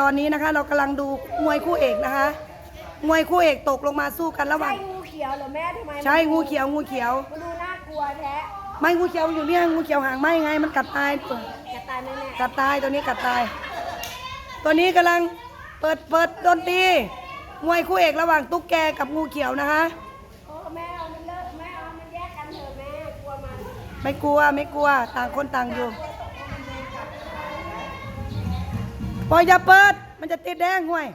ตอนนี้นะคะเรากำลังดูมวยคู่เอกนะคะ มวยคู่เอกตกลงมาสู้กันระหว่าใช่งงูเขียวเหรอแม่ทำไมใช่งูเขียวงูเขียว มันดูน่ากลัวแท้ไม่งูเขียวอยู่เนี่ยงูเขียวหางไหมไงมันกัดตายจะตายไหมแม่กัดตายตัวนี้กัดตาย ตัวนี้กำลังเปิดเปิดดนตรีมวยคู่เอกระหว่างตุ๊กแกกับงูเขียวนะคะโอ้แม่เอามันเลิกแม่เอามันแยกกันเถอะแม่กลัวมันไม่กลัวไม่กลัวต่างคนต่างอยู่ ปล่อยอย่าเปิด มันจะติดแดงห่วย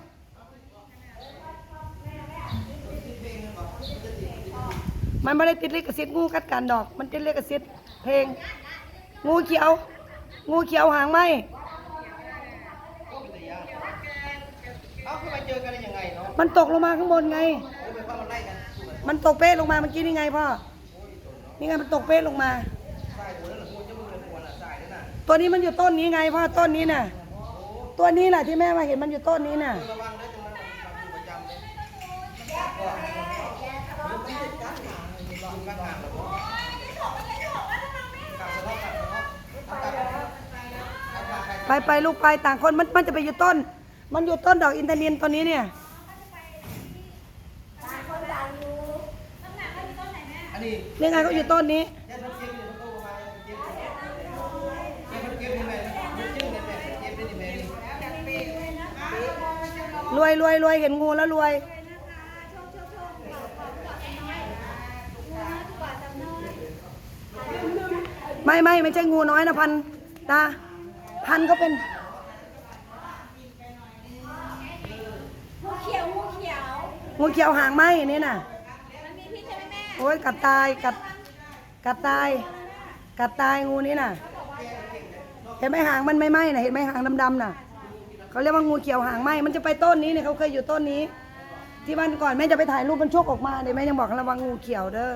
มันไม่ได้ติดลิขสิทธิ์งูกัดกันดอก มันติดลิขสิทธิ์เพลง งูเขียว งูเขียวหางไหมเอ้าขึ้นมาเจอกันได้ยังไงเนาะมันตกลงมาข้างบนไงเออไปเข้ามาไล่กันสู้กันมันตกเป๊ะลงมาเมื่อกี้นี่ไงพ่อ นี่ไงมันตกเป๊ะลงมาใช่หัวนั่นแหละหัวจะมือหัวน่ะใช่นั่นน่ะตัวนี้มันอยู่ต้นนี้ไงพ่อต้นนี้น่ะ ตัวนี้แหละที่แม่มาเห็นมันอยู่ต้นนี้น่ะระวังนะตรงนั้นน่ะมันอยู่ประจำเลยก็อยู่ข้างทางแบบว่าขับสะเลาะขับสะเลาะขับสะเลาะขับทางใครไปไปลูกไปต่างคนมันมันจะไปอยู่ต้น มันอยู่ต้นดอกอินทนินตัวนี้เนี่ยต่างคนต่างอยู่อันนี้นี่ไงเขาอยู่ต้นนี้ ยันมันเจ็บอยู่มันโตประมาณเจ็บเจ็บมันเจ็บนี่แม่มันเจ็บนี่แม่เจ็บนี่แม่นี่ รวยรวยรวยเห็นงูแล้วรวยไม่ไม่ไม่ใช่งูน้อยนะพันตาพันเขาเป็นงูเขียวงูเขียวงูเขียวหางไหมนี่น่ะมันมีพิษใช่ไหมแม่โอ้ยกัดตายกัดกัดตายกัดตายงูนี้น่ะเห็นไหมหางมันไม่ไหมน่ะเห็นไหมหางดำๆน่ะ เขาเรียกว่างูเขียวหางไหมมันจะไปต้นนี้เนี่ยเขาเคยอยู่ต้นนี้ ที่บ้านก่อนแม่จะไปถ่ายรูปมันโชกออกมาเดี๋ยวแม่ยังบอกระวังงูเขียวเด้อ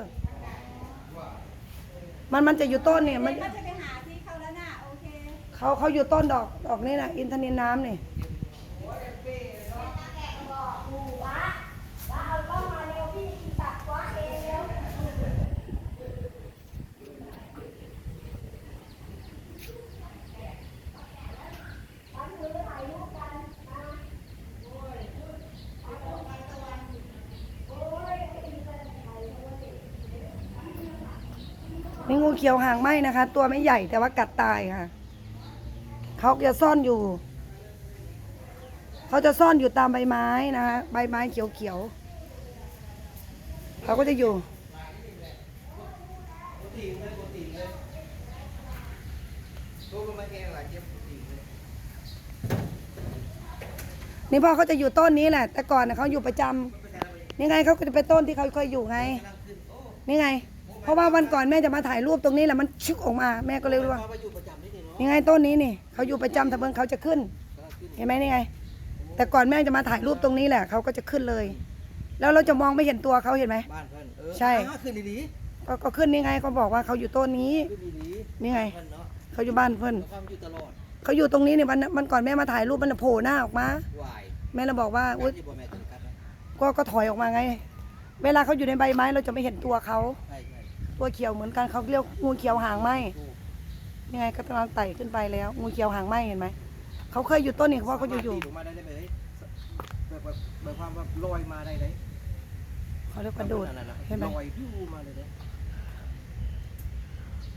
มันมันจะอยู่ต้นเนี่ยมันก็จะไปหาที่เขาแล้วน่ะโอเคเขาเขาอยู่ต้นดอกดอกนี่น่ะอินทนินน้ำนี่ ว้าว้าเอากล้องมาเร็วพี่ตัดว้าเองเร็ว นี่งูเขียวหางไหมนะคะ ตัวไม่ใหญ่แต่ว่ากัดตายค่ะ เขาจะซ่อนอยู่ เขาจะซ่อนอยู่ตามใบไม้นะคะใบไม้เขียวๆเขาก็จะอยู่ตีนเลยตีนเลยลูกก็มาแกงหลายเจ็บตีนเลยนี่พ่อเขาจะอยู่ต้นนี้แหละ แต่ก่อนเขาอยู่ประจำนี่ไงเขาก็จะไปต้นที่เขาเคยอยู่ไง นี่ไง เพราะว่าวันก่อนแม่จะมาถ่ายรูปตรงนี้แหละมันชึกออกมา แม่ก็เลยรู้ว่าเขาไปอยู่ประจำนี่เนาะนี่ไงต้นนี้นี่เขาอยู่ประจำแต่เพิ่งเขาจะขึ้น เห็นไหมนี่ไง แต่ก่อนแม่จะมาถ่ายรูปตรงนี้แหละเขาก็จะขึ้นเลย แล้วเราจะมองไม่เห็นตัวเขาเห็นไหม บ้านเพื่อนเออใช่อ่าขึ้นดีก็ก็ขึ้นนี่ไงเขาบอกว่าเขาอยู่ต้นนี้ ๆขึ้นดีนี่ไงๆเพื่อนเนาะเขาอยู่บ้านเพิ่นแล้วความอยู่ตลอดเขาอยู่ตรงนี้เนี่ยวันวันก่อนแม่มาถ่ายรูปมันนะโผล่หน้าออกมา วายแม่เราบอกว่าอุ๊ยที่บ่แม่ถึงกัดนะก็ก็ถอยออกมาไง เวลาเขาอยู่ในใบไม้เราจะไม่เห็นตัวเขา ใช่ใช่ ตัวเขียวเหมือนกันเขาเรียกงูเขียวหางไหมถูกนี่ไงก็กำลังไต่ขึ้นไปแล้ว งูเขียวหางไหมเห็นไหมเขาเคยอยู่ต้นนี่เพราะว่าเขาอยู่อยู่สมรถตีลงมาได้เลยแบบแบบแบบความว่าลอยมาได้เลยเขาเรียกกระโดดนั่นน่ะเห็นไหมลอยพิ้วมาเลยเลย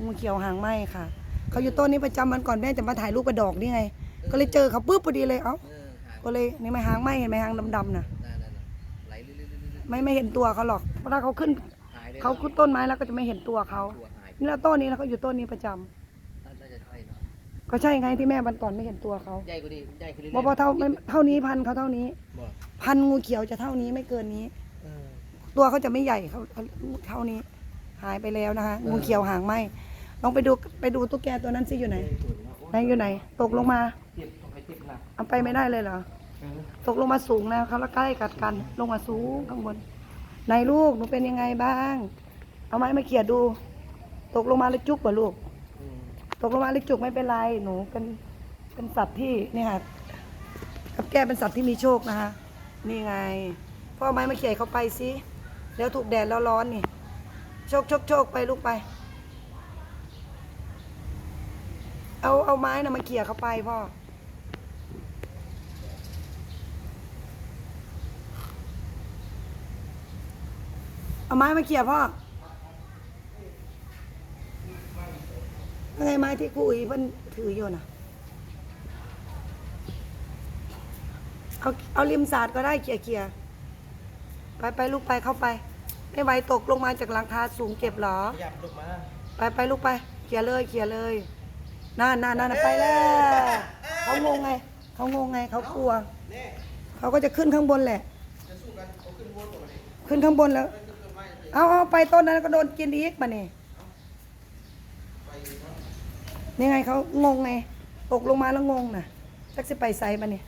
งูเขียวหางไหมค่ะเขาอยู่ต้นนี้ประจำวันก่อนแม่จะมาถ่ายรูปกระดอกนี่ไง ก็เลยเจอเขาปุ๊บพอดีเลยเอ้าเออหางก็เลยนี่ไหมหางไหมเห็นไหมหางดำๆน่ะนั่นนั่นน่ะไหลลื่นๆๆไม่ไม่เห็นตัวเขาหรอกเพราะถ้าเขาขึ้นๆหาย เลยเขาขึ้นต้นไม้แล้วก็จะไม่เห็นตัวเขาตัวหายนี่แล้วต้นนี้แล้วเขาอยู่ต้นนี้ประจำน่าจะใช่เนาะก็ใช่ไงที่แม่วันก่อนไม่เห็นตัวเขาใหญ่กว่านี้ใหญ่ขึ้นเรื่อยเพราะว่าเท่าไม่เท่านี้พันเขาเท่านี้ บ่พันงูเขียวจะเท่านี้ไม่เกินนี้ เออ ตัวเขาจะไม่ใหญ่เขาเขาเท่านี้ หายไปแล้วนะคะงูเขียวหางไหมลองไปดูไปดูตุ๊กแกตัวนั้นสิอยู่ไหนไหนอยู่ไหน ตกลงมาเจ็บต้องไปเจ็บหนักเอาไปไม่ได้เลยเหรอตกลงมาสูงแล้วเขาแล้วใกล้กัดกัน ลงมาสูงข้างบน ไหนลูกหนูเป็นยังไงบ้าง เอาไม้มาเขี่ยดู ตกลงมาแล้วจุกป่ะลูก ตกลงมาแล้วจุกไม่เป็นไร หนูเป็นเป็นสัตว์ที่นี่ค่ะกับแก้เป็นสัตว์ที่มีโชคนะคะ นี่ไง พ่อเอาไม้มาเขี่ยเขาไปสิแล้วถูกแดดแล้วร้อนนี่ โชคโชคโชคไปลูกไป เอาเอาไม้นะมาเขี่ยเขาไปพ่อ เอาไม้มาเขี่ยพ่อยังไงไม้ที่ครูอุ๋ยเพิ่นถืออยู่น่ะ เอาเอาริมสาดก็ได้เขี่ยเขี่ยไปไปลูกไปเข้าไป ไม่ไหวตกลงมาจากหลังคาสูงเจ็บหรอ ขยับลงมาไปไปลูกไปเขี่ยเลยเขี่ยเลยนั่นนั่นนั่นไปแล้วเขางงไงเขางงไงเขากลัวแน่เขาก็จะขึ้นข้างบนแหละ จะสู้กันเอาขึ้นวนก่อนเลยขึ้นข้างบนแล้ว เอาเอาไปต้นนั้นก็โดนกินอีกมานี่ไปเนาะนี่ไงเขางงไง ตกลงมาแล้วงงน่ะจักสิไปใส่มาเนี่ย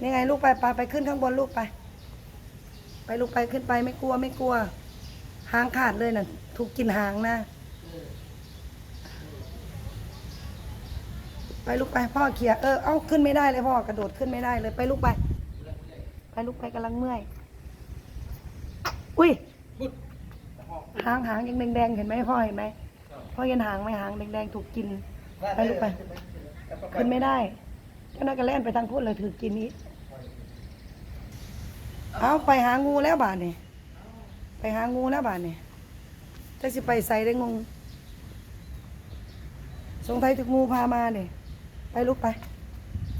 นี่ไงลูกไปไปไปขึ้นข้างบนลูกไป ไปลูกไปขึ้นไปไม่กลัวไม่กลัว หางขาดเลยน่ะ ถูกกินหางนะ ไปลูกไปพ่อเขี่ยเออเอ้าขึ้นไม่ได้เลยพ่อกระโดดขึ้นไม่ได้เลยไปลูกไป ไปลูกไปกำลังเมื่อย อุ้ย หางหางยังแดงๆเห็นไหมพ่อเห็นไหมพ่อเห็นหางไหมหางแดงๆถูกกินไปลูกไปขึ้นไม่ได้เจ้านั่นก็แล่นไปทางพุ่นเลยถือกินนี้เอาไปหางูแล้วบาทนี่ไปหางูแล้วบาทนี่จะสิไปใส่ได้งงสงไทยถึกงูพามาเนี่ยไปลูกไป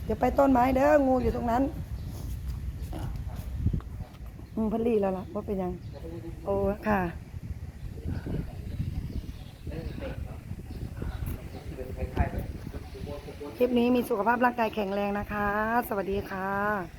เดี๋ยวไปต้นไม้เด้องูอยู่ตรงนั้นอืมเพันลีแล้วล่ะว่าเป็นหยัง โอ้ค่ะ คลิปนี้มีสุขภาพร่างกายแข็งแรงนะคะ สวัสดีค่ะ